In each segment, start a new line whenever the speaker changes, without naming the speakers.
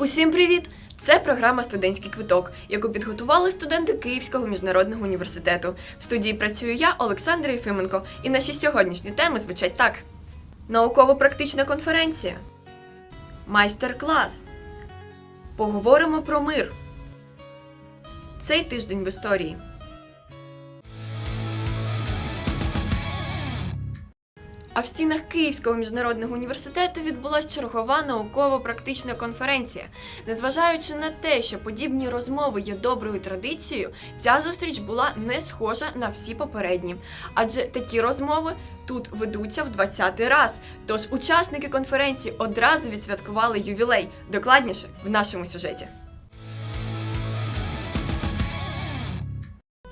Усім привіт! Це програма Студентський квиток, яку підготували студенти Київського міжнародного університету. В студії працюю я, Олександра Єфименко, і наші сьогоднішні теми звучать так: науково-практична конференція, майстер-клас. Поговоримо про мир. Цей тиждень в історії. А в стінах Київського міжнародного університету відбулася чергова науково-практична конференція. Незважаючи на те, що подібні розмови є доброю традицією, ця зустріч була не схожа на всі попередні. Адже такі розмови тут ведуться в 20-й раз. Тож учасники конференції одразу відсвяткували ювілей. Докладніше в нашому сюжеті.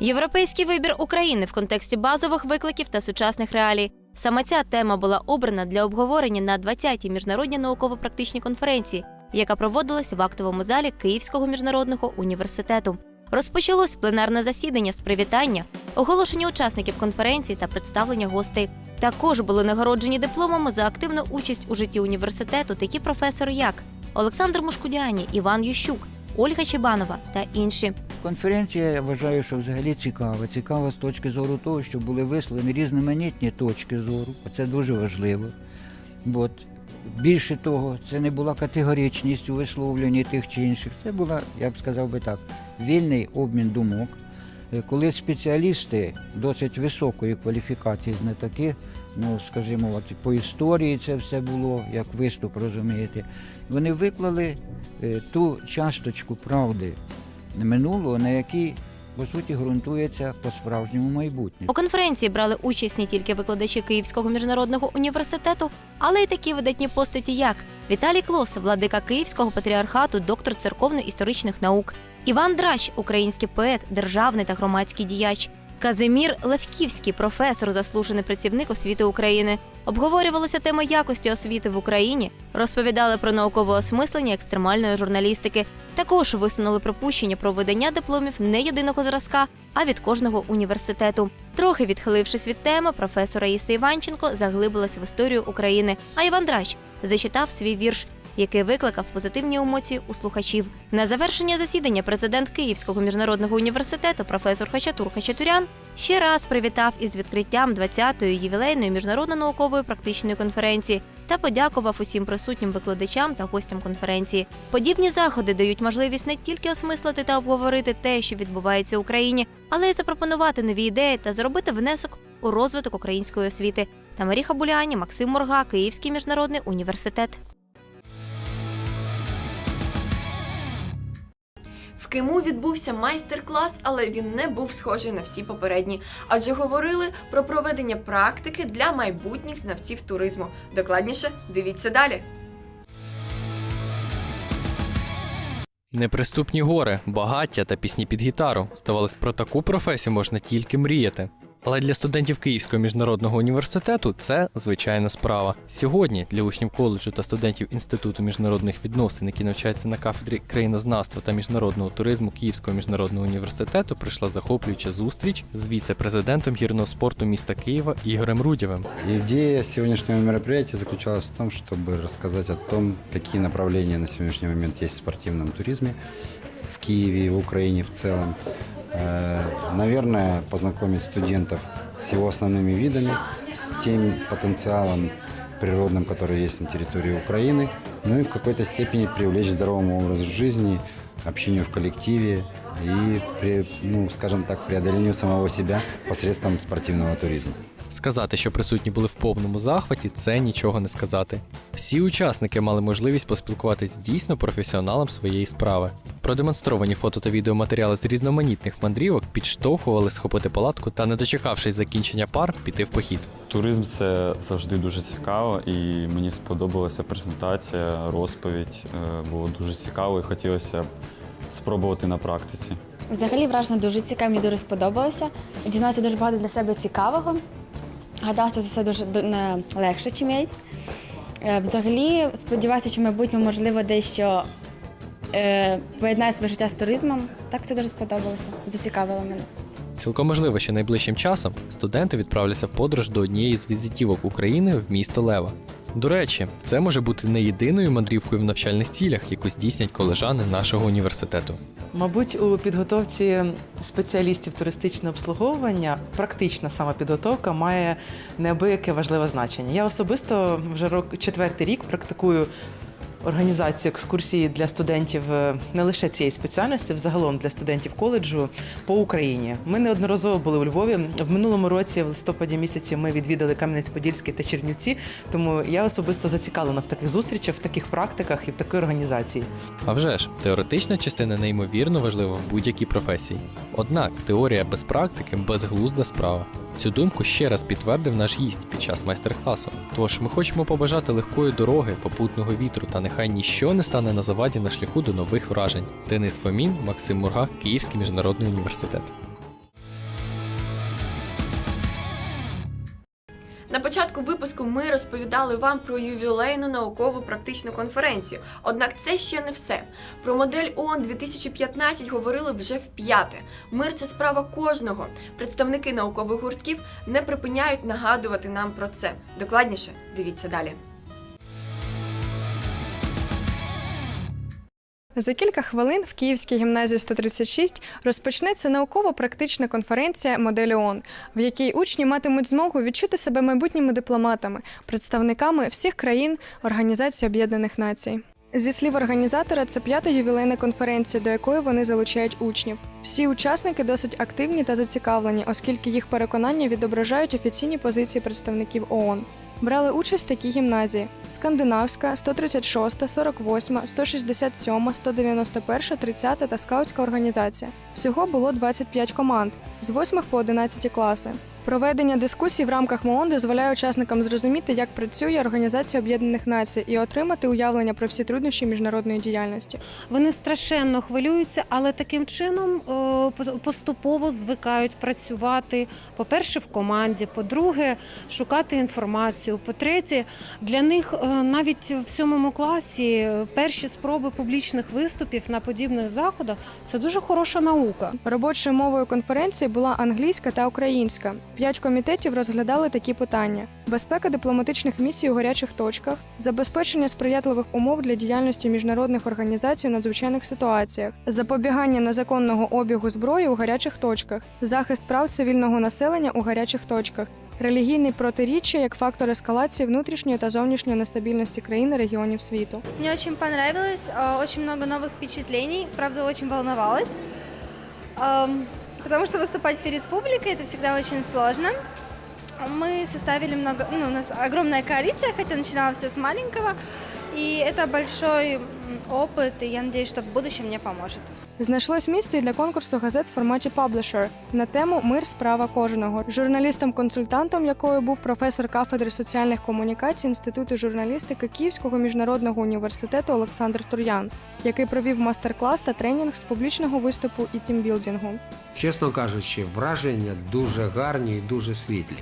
Європейський вибір України в контексті базових викликів та сучасних реалій. Саме ця тема була обрана для обговорення на 20-й міжнародній науково-практичній конференції, яка проводилась в актовому залі Київського міжнародного університету. Розпочалось пленарне засідання з привітання, оголошення учасників конференції та представлення гостей. Також були нагороджені дипломами за активну участь у житті університету такі професори, як Олександр Мушкудяні, Іван Ющук, Ольга Чебанова та інші.
Конференція, я вважаю, що взагалі цікава. Цікава з точки зору того, що були висловлені різноманітні точки зору. Це дуже важливо. От. Більше того, це не була категоричність у висловленні тих чи інших. Це була, я б сказав би так, вільний обмін думок. Е, Коли спеціалісти досить високої кваліфікації, знатоки, ну скажімо, от по історії це все було, як виступ, розумієте, вони виклали е, ту часточку правди минулого, на якій по суті ґрунтується по справжньому майбутнє.
У конференції брали участь не тільки викладачі Київського міжнародного університету, але й такі видатні постаті, як Віталій Клос, владика Київського патріархату, доктор церковно-історичних наук, Іван Дращ, український поет, державний та громадський діяч. Казимір Левківський, професор, заслужений працівник освіти України. Обговорювалася тема якості освіти в Україні, розповідали про наукове осмислення екстремальної журналістики. Також висунули припущення про видання дипломів не єдиного зразка, а від кожного університету. Трохи відхилившись від теми, професор Раїса Іванченко заглибилась в історію України. А Іван Дращ зачитав свій вірш, який викликав позитивні емоції у слухачів. На завершення засідання президент Київського міжнародного університету професор Хачатур Хачатурян ще раз привітав із відкриттям 20-ї ювілейної міжнародно-наукової практичної конференції та подякував усім присутнім викладачам та гостям конференції. Подібні заходи дають можливість не тільки осмислити та обговорити те, що відбувається в Україні, але й запропонувати нові ідеї та зробити внесок у розвиток української освіти. Тамаріха Буляні, Максим Морга, Київський міжнародний університет.
В Киму відбувся майстер-клас, але він не був схожий на всі попередні, адже говорили про проведення практики для майбутніх знавців туризму. Докладніше дивіться далі.
Неприступні гори, багаття та пісні під гітару. Здавалось, про таку професію можна тільки мріяти. Але для студентів Київського міжнародного університету це звичайна справа. Сьогодні для учнів коледжу та студентів Інституту міжнародних відносин, які навчаються на кафедрі країнознавства та міжнародного туризму Київського міжнародного університету, прийшла захоплююча зустріч з віце-президентом гірного спорту міста Києва Ігорем Рудєвим.
Идея сегодняшнего мероприятия заключалась в том, чтобы рассказать о том, какие направления на сегодняшний момент есть в спортивном туризме в Киеве и в Украине в целом. Э, Наверное, познакомить студентов с его основными видами, с тем потенциалом природным, который есть на территории Украины, ну и в какой-то степени привлечь здоровому образу жизни, общению в коллективе и, при- ну, скажем так, преодолению самого себя посредством спортивного туризма.
Сказати, що присутні були в повному захваті, це нічого не сказати. Всі учасники мали можливість поспілкуватись з дійсно професіоналом своєї справи. Продемонстровані фото та відеоматеріали з різноманітних мандрівок підштовхували схопити палатку та, не дочекавшись закінчення пар, піти в похід.
Туризм це завжди дуже цікаво, і мені сподобалася презентація, розповідь. Е, Було дуже цікаво і хотілося б спробувати на практиці.
Взагалі враження дуже цікаве, мені дуже сподобалося. Дізнався дуже багато для себе цікавого. Гадав, що це все дуже не легше, чим є. Е, Взагалі, сподіваюся, що майбутньому, можливо, дещо е, поєднаю своє життя з туризмом. Так все дуже сподобалося, зацікавило мене.
Цілком можливо, що найближчим часом студенти відправляться в подорож до однієї з візитівок України в місто Лева. До речі, це може бути не єдиною мандрівкою в навчальних цілях, яку здійснять колежани нашого університету.
Мабуть, у підготовці спеціалістів туристичного обслуговування практична самопідготовка має неабияке важливе значення. Я особисто вже рок четвертий рік практикую організацію екскурсії для студентів е, не лише цієї спеціальності, взагалом для студентів коледжу по Україні. Ми неодноразово були у Львові. В минулому році, в листопаді місяці, ми відвідали Кам'янець-Подільський та Чернівці. Тому я особисто зацікавлена в таких зустрічах, в таких практиках і в такій організації.
А вже ж, теоретична частина неймовірно важлива в будь-якій професії. Однак теорія без практики безглузда справа. Цю думку ще раз підтвердив наш гість під час майстер-класу. Тож ми хочемо побажати легкої дороги, попутного вітру та нехай ніщо не стане на заваді на шляху до нових вражень. Денис Фомін, Максим Мурга, Київський міжнародний університет.
Випуску ми розповідали вам про ювілейну наукову практичну конференцію. Однак це ще не все. Про модель ООН 2015 говорили вже в п'яте. Мир це справа кожного. Представники наукових гуртків не припиняють нагадувати нам про це. Докладніше дивіться далі.
За кілька хвилин в Київській гімназії 136 розпочнеться науково-практична конференція «Модель ООН», в якій учні матимуть змогу відчути себе майбутніми дипломатами, представниками всіх країн Організації Об'єднаних Націй. Зі слів організатора, це п'ята ювілейна конференція, до якої вони залучають учнів. Всі учасники досить активні та зацікавлені, оскільки їх переконання відображають офіційні позиції представників ООН. Брали участь такі гімназії: Скандинавська, 136, 48, 167, 191, 30 та скаутська організація. Всього було 25 команд з 8 по 11 класи. Проведення дискусій в рамках МООН дозволяє учасникам зрозуміти, як працює Організація Об'єднаних Націй і отримати уявлення про всі труднощі міжнародної діяльності.
Вони страшенно хвилюються, але таким чином по- поступово звикають працювати. По-перше, в команді, по-друге, шукати інформацію. По-третє, для них е, навіть в сьомому класі перші спроби публічних виступів на подібних заходах це дуже хороша наука.
Робочою мовою конференції була англійська та українська. П'ять комітетів розглядали такі питання: безпека дипломатичних місій у гарячих точках, забезпечення сприятливих умов для діяльності міжнародних організацій у надзвичайних ситуаціях, запобігання незаконного обігу зброї у гарячих точках, захист прав цивільного населення у гарячих точках. Релігійні протиріччя як фактор ескалації внутрішньої та зовнішньої нестабільності країн і регіонів світу.
Мне очень понравилось, очень много новых впечатлений, правда, очень волновалась, потому что выступать перед публикой это всегда очень сложно. Мы составили много, ну, у нас огромная коалиция, хотя начинала все с маленького, и это большой м, опыт, и я надеюсь, что в будущем мне поможет.
Знайшлось місце і для конкурсу газет в форматі Publisher на тему Мир справа кожного, журналістом-консультантом якою був професор кафедри соціальних комунікацій Інституту журналістики Київського міжнародного університету Олександр Тур'ян, який провів мастер-клас та тренінг з публічного виступу і тімбілдингу.
Чесно кажучи, враження дуже гарні і дуже світлі.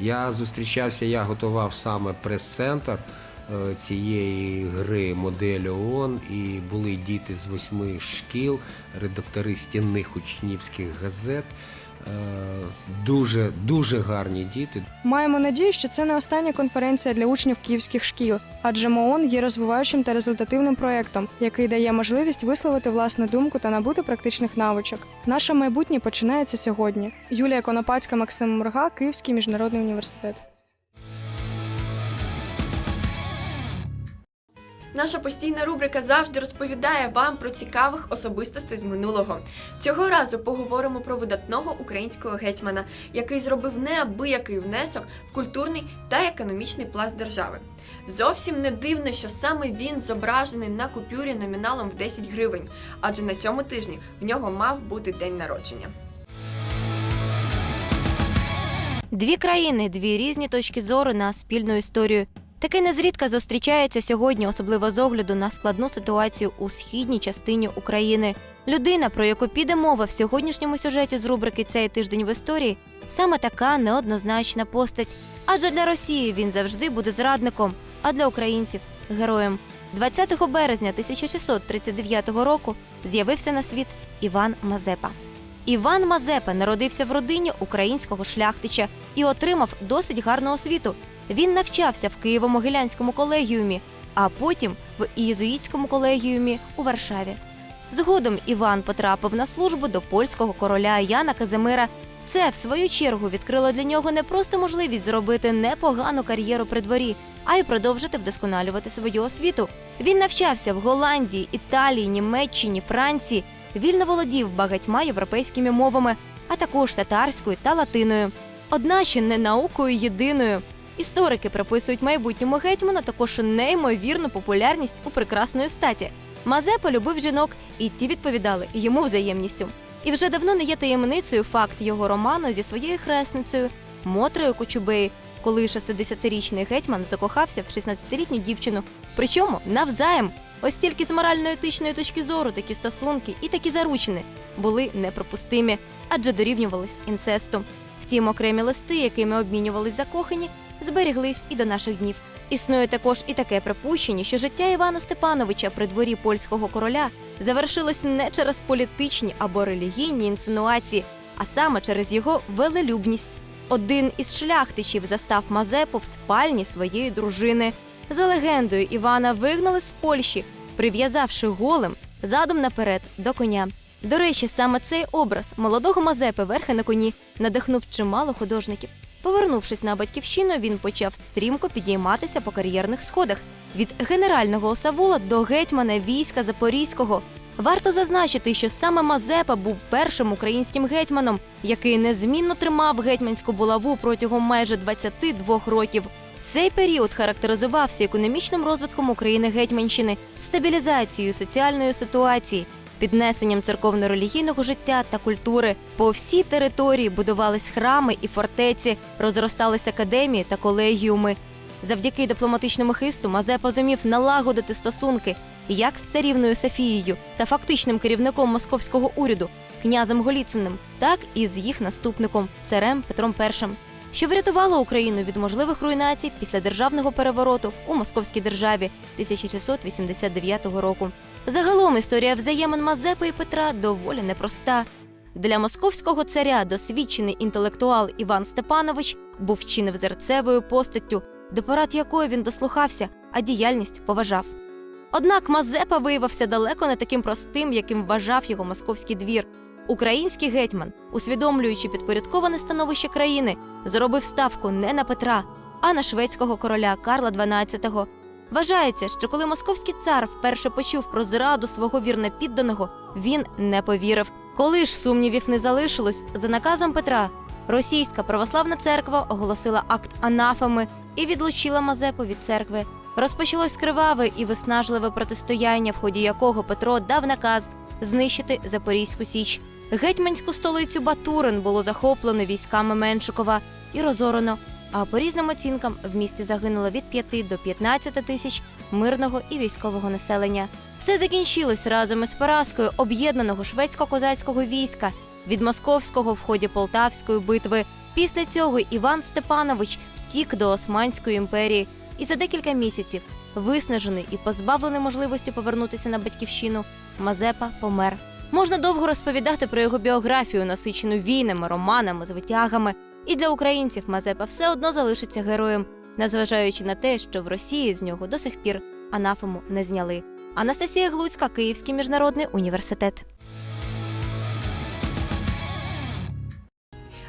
Я зустрічався, я готував саме прес-центр цієї гри моделі ООН, і були діти з восьми шкіл, редактори стінних учнівських газет. Е, Дуже дуже гарні діти,
Маємо надію, що це не остання конференція для учнів київських шкіл, адже МООН є розвиваючим та результативним проєктом, який дає можливість висловити власну думку та набути практичних навичок. Наше майбутнє починається сьогодні. Юлія Конопацька, Максим Мурга, Київський міжнародний університет.
Наша постійна рубрика завжди розповідає вам про цікавих особистостей з минулого. Цього разу поговоримо про видатного українського гетьмана, який зробив неабиякий внесок в культурний та економічний пласт держави. Зовсім не дивно, що саме він зображений на купюрі номіналом в 10 гривень, адже на цьому тижні в нього мав бути день народження.
Дві країни, дві різні точки зору на спільну історію. Таке незрідка зустрічається сьогодні, особливо з огляду на складну ситуацію у східній частині України. Людина, про яку піде мова в сьогоднішньому сюжеті з рубрики Цей тиждень в історії, саме така неоднозначна постать. Адже для Росії він завжди буде зрадником, а для українців героєм. 20 березня 1639 року з'явився на світ Іван Мазепа. Іван Мазепа народився в родині українського шляхтича і отримав досить гарну освіту. Він навчався в Києво-Могилянському колегіумі, а потім в Ієзуїтському колегіумі у Варшаві. Згодом Іван потрапив на службу до польського короля Яна Казимира. Це, в свою чергу, відкрило для нього не просто можливість зробити непогану кар'єру при дворі, а й продовжити вдосконалювати свою освіту. Він навчався в Голландії, Італії, Німеччині, Франції, вільно володів багатьма європейськими мовами, а також татарською та латиною. Одна ще не наукою єдиною. Історики приписують майбутньому гетьману також неймовірну популярність у прекрасної статі. Мазепа любив жінок, і ті відповідали йому взаємністю. І вже давно не є таємницею факт його роману зі своєю хресницею Мотрею Кочубеї, коли 60-річний гетьман закохався в 16-літню дівчину. Причому навзаєм. Ось тільки з морально-етичної точки зору такі стосунки і такі заручини були неприпустимі, адже дорівнювались інцесту. Втім, окремі листи, якими обмінювались закохані, зберіглись і до наших днів. Існує також і таке припущення, що життя Івана Степановича при дворі польського короля завершилось не через політичні або релігійні інсинуації, а саме через його велелюбність. Один із шляхтичів застав Мазепу в спальні своєї дружини. За легендою, Івана вигнали з Польщі, прив'язавши голим задом наперед до коня. До речі, саме цей образ молодого Мазепи верхи на коні надихнув чимало художників. Повернувшись на батьківщину, він почав стрімко підійматися по кар'єрних сходах від генерального осавула до гетьмана війська Запорізького. Варто зазначити, що саме Мазепа був першим українським гетьманом, який незмінно тримав гетьманську булаву протягом майже 22 років. Цей період характеризувався економічним розвитком України Гетьманщини, стабілізацією соціальної ситуації, піднесенням церковно-релігійного життя та культури. По всій території будувались храми і фортеці, розростались академії та колегіуми. Завдяки дипломатичному хисту Мазепа зумів налагодити стосунки як з царівною Софією та фактичним керівником московського уряду князем Голіциним, так і з їх наступником царем Петром І, що врятувало Україну від можливих руйнацій після державного перевороту у Московській державі 1689 року. Загалом історія взаємин Мазепи і Петра доволі непроста. Для московського царя досвідчений інтелектуал Іван Степанович був чи не взерцевою постаттю, до порад якої він дослухався, а діяльність поважав. Однак Мазепа виявився далеко не таким простим, яким вважав його московський двір. Український гетьман, усвідомлюючи підпорядковане становище країни, зробив ставку не на Петра, а на шведського короля Карла XII. Вважається, що коли московський цар вперше почув про зраду свого вірнопідданого, він не повірив. Коли ж сумнівів не залишилось, за наказом Петра російська православна церква оголосила акт анафеми і відлучила Мазепу від церкви. Розпочалось криваве і виснажливе протистояння, в ході якого Петро дав наказ знищити Запорізьку Січ. Гетьманську столицю Батурин було захоплено військами Меншикова і розорено. А по різним оцінкам в місті загинуло від 5 до 15 тисяч мирного і військового населення. Все закінчилось разом із поразкою об'єднаного шведсько-козацького війська від московського в ході Полтавської битви. Після цього Іван Степанович втік до Османської імперії і за декілька місяців, виснажений і позбавлений можливості повернутися на батьківщину, Мазепа помер. Можна довго розповідати про його біографію, насичену війнами, романами, звитягами. І для українців Мазепа все одно залишиться героєм, незважаючи на те, що в Росії з нього до сих пір анафему не зняли. Анастасія Глуцька, Київський міжнародний університет.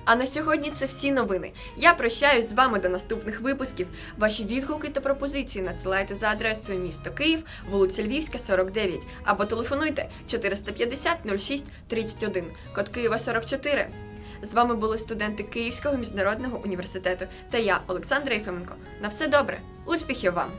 А на сьогодні це всі новини. Я прощаюсь з вами до наступних випусків. Ваші відгуки та пропозиції надсилайте за адресою місто Київ, вулиця Львівська, 49, або телефонуйте 450 06 31, код Києва 44. З вами були студенти Київського міжнародного університету та я, Олександра Єфименко. На все добре, успіхів вам!